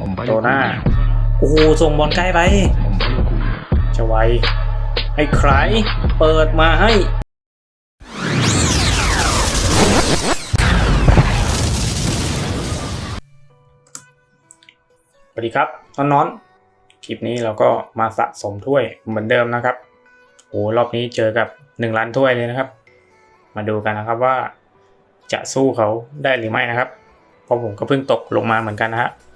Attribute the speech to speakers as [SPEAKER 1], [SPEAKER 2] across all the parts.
[SPEAKER 1] ผมไป
[SPEAKER 2] โตหน้าโอ้โหส่งบอลใกล้ไป
[SPEAKER 1] ผมไปลูก
[SPEAKER 2] จะไว ให้ใคร เปิดมาให้ สวัสดีครับน้องนอนๆ คลิปนี้เราก็มาสะสมถ้วยเหมือนเดิมนะครับโอ้รอบนี้เจอกับ1ล้านถ้วยเลยนะครับ มาดูกันนะครับว่าจะสู้เขาได้หรือไม่นะครับ เพราะผมก็เพิ่งตกลงมาเหมือนกันนะฮะ
[SPEAKER 3] Well,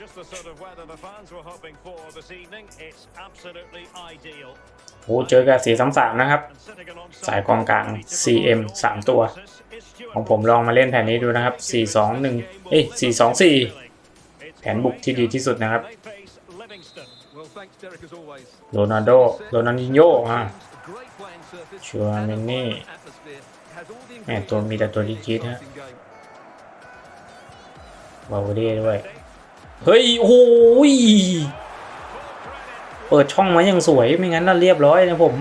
[SPEAKER 3] just the sort of weather the fans were hoping for this evening. It's absolutely ideal.
[SPEAKER 2] โอ้เจอกับสีสามสามนะครับ
[SPEAKER 3] And sitting alongside
[SPEAKER 2] สายกองกลาง CM สามตัว ของผมลองมาเล่นแผนนี้ดูนะครับ 4-2-1 เอ้ย 4-2-4 แผนบุกที่ดีที่สุดนะครับ
[SPEAKER 3] They face Livingston.
[SPEAKER 4] Well, thanks, Derek, as always.
[SPEAKER 2] โรนัลโด โรนัลดินโญ่อะ
[SPEAKER 4] Great playing surface.
[SPEAKER 2] Tchouaméni.
[SPEAKER 4] and a vibrant atmosphere. Has all the
[SPEAKER 2] แม่ตัวมีแต่ตัวดีจีดฮะวาลเวเด้ด้วย เฮ้ยโอ้โหยเปิดช่องมาอย่างสวยไม่งั้นน่าเรียบร้อยนะผม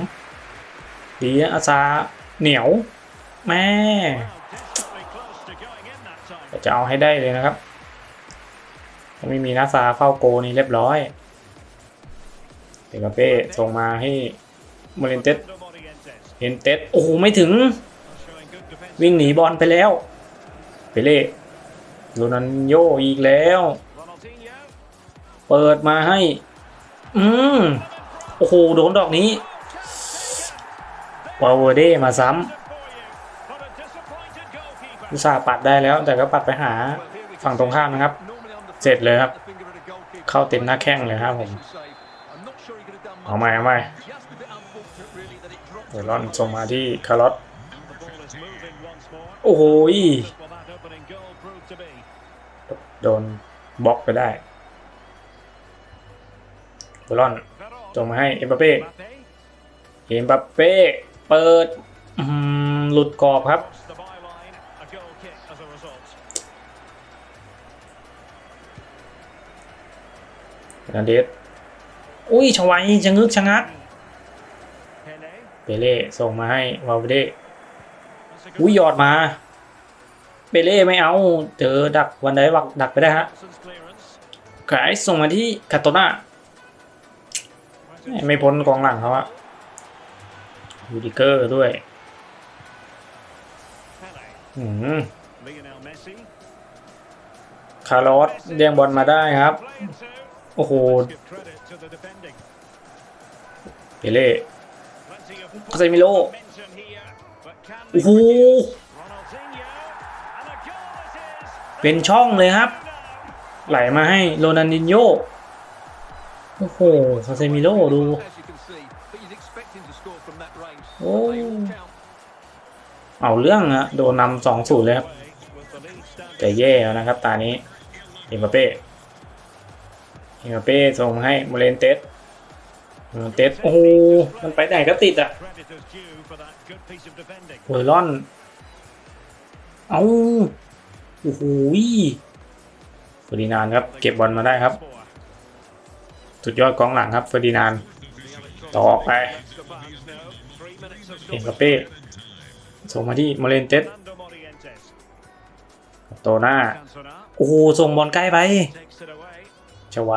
[SPEAKER 2] ดีนะอาซาเหนียว แม่จะเอาให้ได้เลยนะครับ ไม่มีนาซาเฝ้าโกนี่เรียบร้อยเปกาเป้ส่งมาให้โมเรนเตส
[SPEAKER 3] Fernando Morientes
[SPEAKER 2] เฮนเตสโอ้โหไม่ถึง วิ่งหนีบอลไปแล้ว เปเล่โรนันโยอีกแล้ว เปิดมาให้ อืมโอ้โห โดนดอกนี้วาเวเด้มาซ้ำอุตส่าห์ปัดได้แล้ว แต่ก็ปัดไปหาฝั่งตรงข้ามนะครับ เสร็จเลยครับ เข้าเต็มหน้าแข้งเลยครับผม เอาใหม่เอาใหม่เดี๋ยวร่อนส่งมาที่คาร์ลอตโอ้โหยโดนบล็อกไปได้ บอลอน
[SPEAKER 3] Ferrol.
[SPEAKER 2] ส่งมาให้เอ็มบัปเป้เอ็มบัปเป้เปิดหลุดกรอบครับนันเดสอุ้ยชวัยชะงึกชะงักเปเล่ส่งมาให้วาเวเดอุ้ยหยอดมาเปเล่ไม่เอาเจอดักวันไดวักดักไปได้ฮะ
[SPEAKER 3] Wilson's clearance.
[SPEAKER 2] ขายส่งมาที่คาโตนา ไม่พ้นกองหลังเขาอะยูดิเกอร์ด้วยคาร์ลอสเลี้ยงบอลมาได้ครับ โอ้โหเปเล่คาเซมิโลโอ้โหเป็นช่องเลยครับ ไหลมาให้โรนันดินโย โอ้โหคาเซมิโลดู
[SPEAKER 4] Oh.
[SPEAKER 2] Oh. เอาเรื่องอะโดนนำสองศูนย์เลยครับ แต่แย่แล้วนะครับ ตานี้เอ็มบัปเป้เอ็มบัปเป้ส่งให้โมเรนเตสโมเรนเตสโอ้โหมันไปไหนก็ติดอะเวอร์ลอน เอาโอ้โหฟอร์ดินานครับ เก็บบอลมาได้ครับ สุดยอดกองหลังครับเฟอร์ดินานด์ต่อออกไปเอ็มเป้ส่งมาที่โมเรนเตส
[SPEAKER 3] Fernando Morientes.
[SPEAKER 2] โตหน้า โอ้โห ส่งบอลใกล้ไป
[SPEAKER 3] takes it away.
[SPEAKER 2] จะไว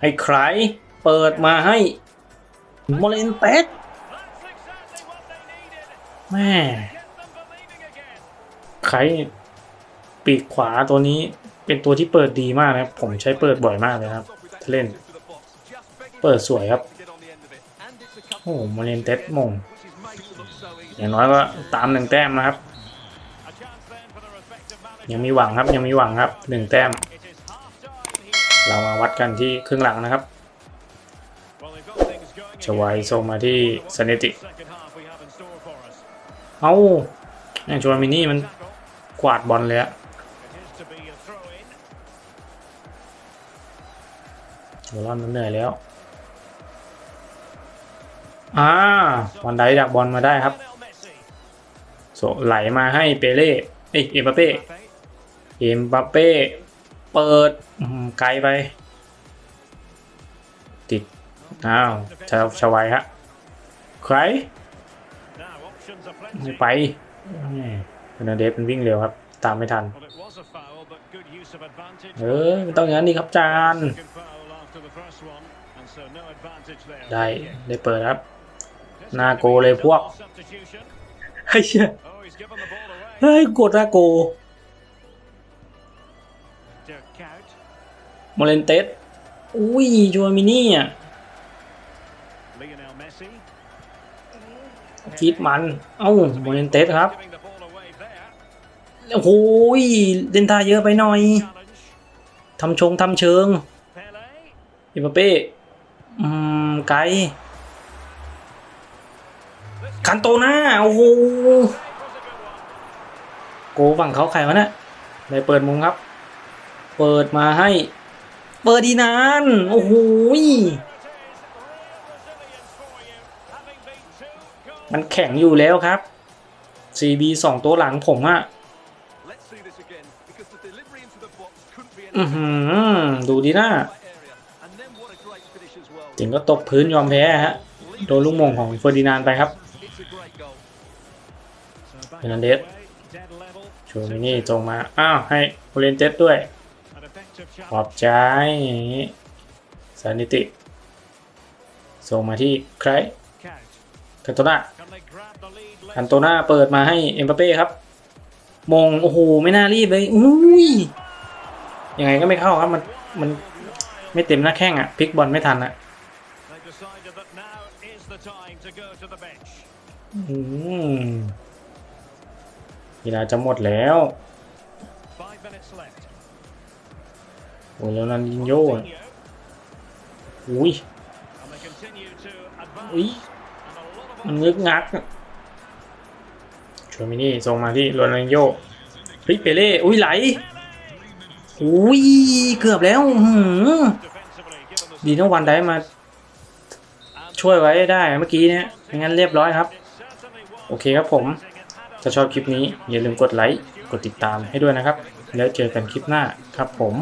[SPEAKER 2] ให้ใครเปิดมาให้โมเรนเตสแม่ใครปีกขวาตัวนี้เป็นตัวที่เปิดดีมากนะครับ ผมใช้เปิดบ่อยมากเลยครับเล่น ปิดสวยครับ โอ้โหโมเรนเตสมง อย่างน้อยก็ตามหนึ่งแต้มนะครับ ยังมีหวังครับยังมีหวังครับหนึ่งแต้ม เรามาวัดกันที่ครึ่งหลังนะครับชวายส่งมาที่สเนติเอ้าแม่งชวนมินี่มันกวาดบอลเลยอะโรลอนมันเหนื่อยแล้ว อ่าวันไดดักบอลมาได้ครับโสไหลมาให้เปเล่เอ้ยเอ็มบัปเป้เอ็มบัปเป้เปิดไกลไป ติดอ้าวชาวชวายฮะใครไปเอร์นันเดสมันวิ่งเร็วครับ ตามไม่ทัน เออไม่ต้องอย่างนั้นดีครับจาน
[SPEAKER 3] Second foul after the first one, and so no advantage there.
[SPEAKER 2] ได้ได้เปิดครับหน้าโกเลยพวก
[SPEAKER 3] Substitution.
[SPEAKER 2] เฮ้ยเชี่ย
[SPEAKER 3] Oh, he's given the ball away.
[SPEAKER 2] เฮ้ยกดหน้าโก
[SPEAKER 3] Dirk Kuyt.
[SPEAKER 2] โมเลนเตสอุ้ยจูมินี่อะ
[SPEAKER 3] Lionel Messi.
[SPEAKER 2] คิดมัน เอ้าโมเลนเตสครับ
[SPEAKER 3] Giving the ball away there.
[SPEAKER 2] โอ้โหยเล่นท่าเยอะไปหน่อย
[SPEAKER 3] Challenge.
[SPEAKER 2] ทำชงทำเชิง
[SPEAKER 3] Pele.
[SPEAKER 2] อิมบัปเป้อืมไกล
[SPEAKER 3] This
[SPEAKER 2] คันโตหน้าโอ้โห
[SPEAKER 3] was a good one.
[SPEAKER 2] โกฝั่งเขาใครวะเนี่ยได้เปิดมุมครับ เปิดมาให้ เปิดดีนานโอ้โหย
[SPEAKER 3] There it is. Real resilience for you. Having been two goals.
[SPEAKER 2] มันแข็งอยู่แล้วครับ CB สองตัวหลังผมอะ
[SPEAKER 4] Let's see this again because the delivery into the box couldn't be
[SPEAKER 2] อือ
[SPEAKER 4] any
[SPEAKER 2] หือ ดูดีนะ
[SPEAKER 4] right
[SPEAKER 2] ถึงก็ตกพื้นยอมแพ้ฮะ โดนลูกมงของเฟอร์ดินานไปครับ
[SPEAKER 4] It's a great goal.
[SPEAKER 3] So back
[SPEAKER 2] Fernandez.
[SPEAKER 3] away, dead level.
[SPEAKER 2] ชูมินี่จงมา อ้าว ให้โอเรนเต็ดด้วย ขอบใจอย่างนี้สานิติ ส่งมาที่ใครคันโตนาคันโตนาเปิดมาให้เอ็มบัปเป้ครับ มง โอ้โห ไม่น่ารีบเลย อุ้ย ยังไงก็ไม่เข้าครับ มัน มันไม่เต็มหน้าแข้งอะพลิกบอลไม่ทันอะ
[SPEAKER 3] They the time to go to the bench.
[SPEAKER 2] อืมเวลาจะหมดแล้ว
[SPEAKER 3] Five minutes left.
[SPEAKER 2] โอ้ยแล้วนันยิงโย
[SPEAKER 3] Coutinho,
[SPEAKER 2] อุ้ย
[SPEAKER 3] and they continue to advance.
[SPEAKER 2] อุ้ย
[SPEAKER 3] And a lot of
[SPEAKER 2] มันงึกงักชูมินี่ส่งมาที่โรนัลโยเฮ้ยเปเล่ อุ้ยไหล อุ้ย เกือบแล้วอื้อหือ
[SPEAKER 3] defensively given the
[SPEAKER 2] ดีนะวันได้มา ช่วยไว้ได้เมื่อกี้เนี่ยไม่งั้นเรียบร้อยครับ โอเคครับผม ถ้าชอบคลิปนี้อย่าลืมกดไลค์ กดติดตามให้ด้วยนะครับ แล้วเจอกันคลิปหน้าครับผม